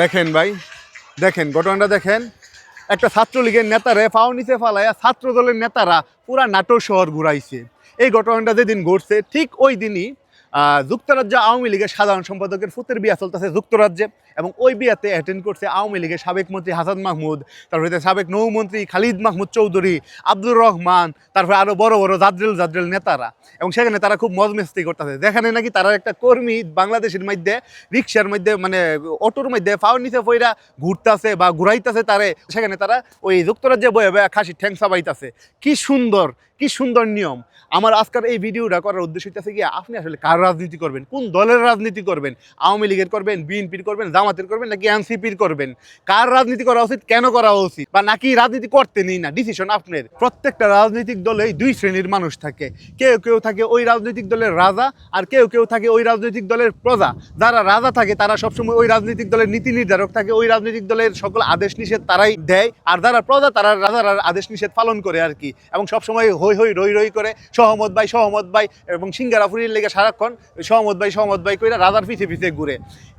দেখেন ভাই, দেখেন ঘটনাটা দেখেন। একটা ছাত্রলীগের নেতারে পাও নিচে ফালাইয়া ছাত্র দলের নেতারা পুরা নাটোর শহর ঘুরাইছে। এই ঘটনাটা যেদিন ঘটছে, ঠিক ওই দিনই যুক্তরাজ্য আওয়ামী লীগের সাধারণ সম্পাদকের ফুতের বিয়া চলতেছে যুক্তরাজ্যে এবং ওই বিয়াতে অ্যাটেন্ড করছে আওয়ামী লীগের সাবেক মন্ত্রী হাসান মাহমুদ, তারপরে সাবেক নৌমন্ত্রী খালিদ মাহমুদ চৌধুরী, আব্দুর রহমান, তারপরে আরও বড় বড় জাদ্রেল জাদ্রেল নেতারা। এবং সেখানে তারা খুব মজমেস্তি করতেছে। যেখানে নাকি তারা একটা কর্মী বাংলাদেশের মধ্যে, রিক্সার মধ্যে মানে অটোর মধ্যে ফাউর নিচে ফইরা ঘুরতাছে বা ঘুরাইতেছে তারে। সেখানে তারা ওই যুক্তরাজ্যে বয়ে বয়ে খাসি ঠ্যাং চাবাইতেছে। কি সুন্দর কি সুন্দর নিয়ম। আমার আজকের এই ভিডিওটা করার উদ্দেশ্য হইতেছে কি আপনি আসলে কার রাজনীতি করবেন? কোন দলের রাজনীতি করবেন? আওয়ামী লীগের করবেন, বিএনপির করবেন, জামাতের করবেন, নাকি এনসিপির করবেন? কার রাজনীতি করা উচিত, কেন করা উচিত? বা নাকি রাজনীতি করতে নেই না? ডিসিশন আপনার। প্রত্যেকটা রাজনৈতিক দলেই দুই শ্রেণির মানুষ থাকে। কেউ কেউ থাকে ওই রাজনৈতিক দলের রাজা আর কেউ কেউ থাকে ওই রাজনৈতিক দলের প্রজা। যারা রাজা থাকে, তারা সবসময় ওই রাজনৈতিক দলের নীতি নির্ধারক থাকে, ওই রাজনৈতিক দলের সকল আদেশ নিষেধ তারাই দেয়। আর যারা প্রজা, তারা রাজার আদেশ নিষেধ পালন করে আর কি। এবং সবসময় হই হই, রই রই করে, সহমত ভাই সহমত ভাই এবং সিঙ্গারা ফুরির লেগে সারাক্ষণ সহমত ভাই সহমত ভাই করে রাজার পিছে পিছে ঘুরে।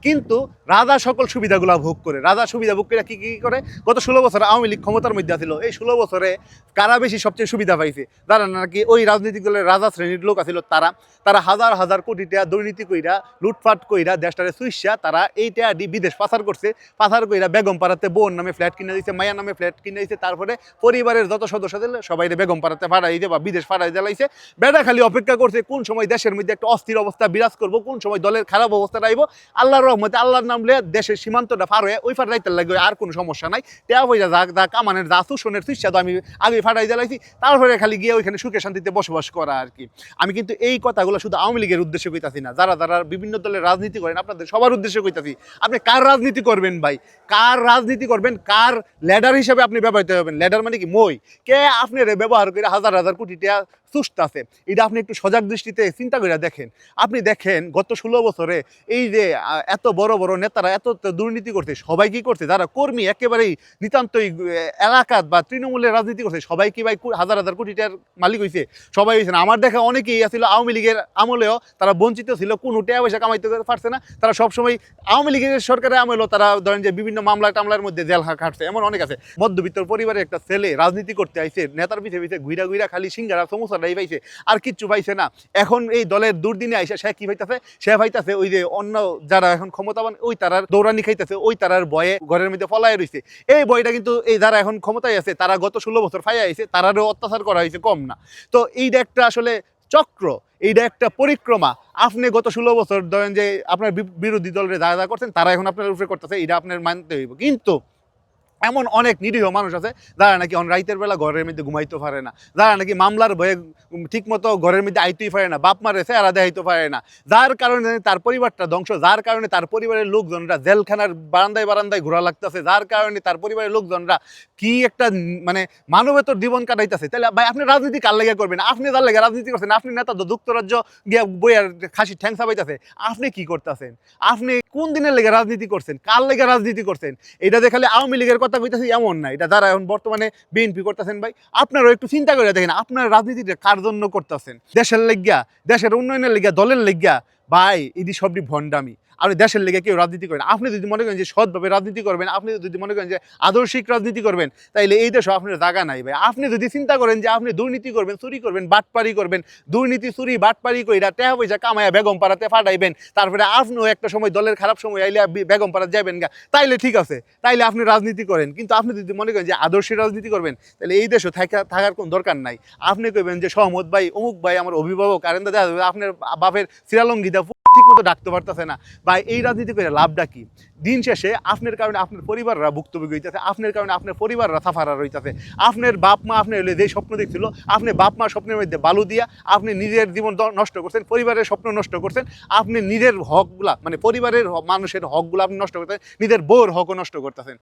কিন্তু রাজা সকল সুবিধাগুলো ভোগ করে। রাজা সুবিধা ভোগ করে কি কি করে? গত ষোলো বছর আওয়ামী লীগ ক্ষমতার মধ্যে ছিল এই ষোলো বছরে কারা বেশি সবচেয়ে সুবিধা পাইছে? যারা নাকি? ওই রাজনৈতিক দলের রাজা শ্রেণির লোক আছিল তারা। তারা হাজার হাজার কোটি টাকা দুর্নীতি কইরা, লুটপাট কইরা, দেশটারে সুইসা তারা এই টাকা দিয়ে বিদেশ পাচার করছে। পাচার কইরা বেগম পাড়াতে বোন নামে ফ্ল্যাট কিনে দিয়েছে মায়া নামে ফ্ল্যাট কিনে দিয়েছে তারপরে পরিবারের যত সদস্য সবাই বেগম পাড়াতে ফাড়াই দিয়ে বা বিদেশ ফাড়াই দিলাইছে বেড়া খালি অপেক্ষা করছে কোন সময় দেশের মধ্যে একটা অস্থির অবস্থা বিরাজ করব, কোন সময় দলের খারাপ অবস্থা আইব আল্লাহর রহমতে আল্লাহর নাম লিয়ে দেশের সীমান্তটা পার হয়ে ওই ফার রাইতে লাগবে, আর কোনো সমস্যা নাই। টেয়া হয়ে যা যা কামানের যা সুশনের সুইসা তো আমি আগে ফাটাই দিলাইছি তারপরে খালি গিয়ে ওইখানে সুখে শান্তিতে বসবাস করা আর কি। আমি কিন্তু এই কথাগুলো শুধু আওয়ামী লীগের উদ্দেশ্যে কইতাছি না। যারা যারা বিভিন্ন দলের রাজনীতি করেন, আপনাদের সবার উদ্দেশ্যে কইতাছি, আপনি কার রাজনীতি করবেন ভাই? কার রাজনীতি করবেন? কার ল্যাডার হিসেবে আপনি ব্যবহৃত হবেন? ল্যাডার মানে কি? মই। কে আপনি ব্যবহার করে হাজার হাজার কোটি টাকা সুস্থ আছে। এটা আপনি একটু সজাগ দৃষ্টিতে চিন্তা করে দেখেন। আপনি দেখেন, গত ষোলো বছরে এই যে এত বড় বড় নেতারা এত দুর্নীতি করছে, সবাই কি করছে? যারা কর্মী একেবারেই নিতান্তই এলাকাত বা তৃণমূলের রাজনীতি করছে, সবাই কি ভাই হাজার হাজার কোটি টাকার মালিক হয়েছে সবাই হয়েছে না। আমার দেখা অনেকেই আছিল, আওয়ামী লীগের আমলেও তারা বঞ্চিত ছিল, কোনো টাকা পয়সা কামাইতে পারছে না। তারা সবসময় আওয়ামী লীগের সরকারের আমলেও তারা ধরেন যে, বিভিন্ন মামলা টামলার মধ্যে জেল খাটছে। এমন অনেক আছে। মধ্যবিত্ত পরিবারের একটা ছেলে রাজনীতি করতে আইছে, নেতার পিছে পিছে ঘুরা ঘুরা খালি সিঙ্গারা সমস্যাটাই পাইছে, আর কিচ্ছু পাইছে না। এখন এই দলের দুর্দিনে আইসা সে কি পাইতেছে সে পাইতেছে ওই যে অন্য যারা এখন ক্ষমতাবান, ওই তারার দৌড়ানি খাইতেছে, ওই তারার বয়ে ঘরের মধ্যে ফলায় রয়েছে এই বইটা কিন্তু এই যারা এখন ক্ষমতায় আছে, তারা গত ষোলো বছর ফাইয়া আইছে, তারারও অত্যাচার করা হয়েছে কম না। তো এইটা একটা আসলে চক্র এইটা একটা পরিক্রমা। আপনি গত ষোলো বছর ধরেন যে আপনার বিরোধী দলের যা যা করছেন, তারা এখন আপনার উপরে করতেছে এটা আপনার মানতে হইব। কিন্তু এমন অনেক নিরীহ মানুষ আছে, যারা নাকি অন রাইতের বেলা ঘরের মধ্যে ঘুমাইতে পারে না, যারা নাকি মামলার ভয়ে ঠিক মতো ঘরের মধ্যে আইতেই পারে না, বাপ মারে চেহারা দেখাইতে পারে না। যার কারণে তার পরিবারটা ধ্বংস, যার কারণে তার পরিবারের লোকজনরা জেলখানার বারান্দায় বারান্দায় ঘোরা লাগতেছে, যার কারণে তার পরিবারের লোকজনরা কি একটা মানে মানবেতর জীবন কাটাইতেছে। তাহলে ভাই, আপনি রাজনীতি কার লেগে করবেন? আপনি যার লেগে রাজনীতি করছেন, আপনি নেতা তো যুক্তরাজ্য গিয়া বইয়ার খাসি ঠ্যাং চাবাইতেছে আপনি কি করতেছেন? আপনি কোন দিনের লেগে রাজনীতি করছেন? কার লেগে রাজনীতি করছেন? এটা দেখালে আওয়ামী লীগের কথা কইতেছি এমন না। এটা যারা এখন বর্তমানে বিএনপি করতেছেন ভাই, আপনারাও একটু চিন্তা করে দেখেন, আপনার রাজনীতিটা কার জন্য করতেছেন? দেশের লেগিয়া, দেশের উন্নয়নের লেগিয়া, দলের লেগিয়া। ভাই এটি সবটি ভণ্ডামি। আর দেশের লেগে কেউ রাজনীতি করেন আপনি যদি মনে করেন যে সৎভাবে রাজনীতি করবেন, আপনি যদি মনে করেন যে আদর্শিক রাজনীতি করবেন, তাইলে এই দেশে আপনার জায়গা নাই ভাই। আপনি যদি চিন্তা করেন যে আপনি দুর্নীতি করবেন, চুরি করবেন, বাটপারি করবেন, দুর্নীতি, চুরি, বাটপারি কইরা টাকা পয়সা কামায়া বেগম পাড়াতে ফাটাইবেন, তারপরে আপনিও একটা সময় দলের খারাপ সময় আইলে বেগম পাড়া যাবেন গা, তাইলে ঠিক আছে, তাইলে আপনি রাজনীতি করেন। কিন্তু আপনি যদি মনে করেন যে আদর্শিক রাজনীতি করবেন তাহলে এই দেশে থাকা, থাকার কোনো দরকার নাই। আপনি কইবেন যে সহমত ভাই, অমুক ভাই আমার অভিভাবক আরেন্দা দেখা যাবে আপনার বাপের সিরালঙ্গিদা ঠিক মতো ডাকতে পারতেছে না। বা এই রাজনীতি করে লাভটা কি? দিন শেষে আপনার কারণে আপনার পরিবাররা ভুক্তভোগী হইতেছে, আপনার কারণে আপনার পরিবাররা সাফারা রইতেছে আপনার বাপ মা, আপনার যে স্বপ্ন দেখছিল, আপনি বাপ মা স্বপ্নের মধ্যে বালু দিয়া আপনি নিজের জীবন নষ্ট করছেন, পরিবারের স্বপ্ন নষ্ট করছেন, আপনি নিজের হকগুলা মানে পরিবারের মানুষের হকগুলো আপনি নষ্ট করতেছেন নিজের বউর হকও নষ্ট করতেছেন।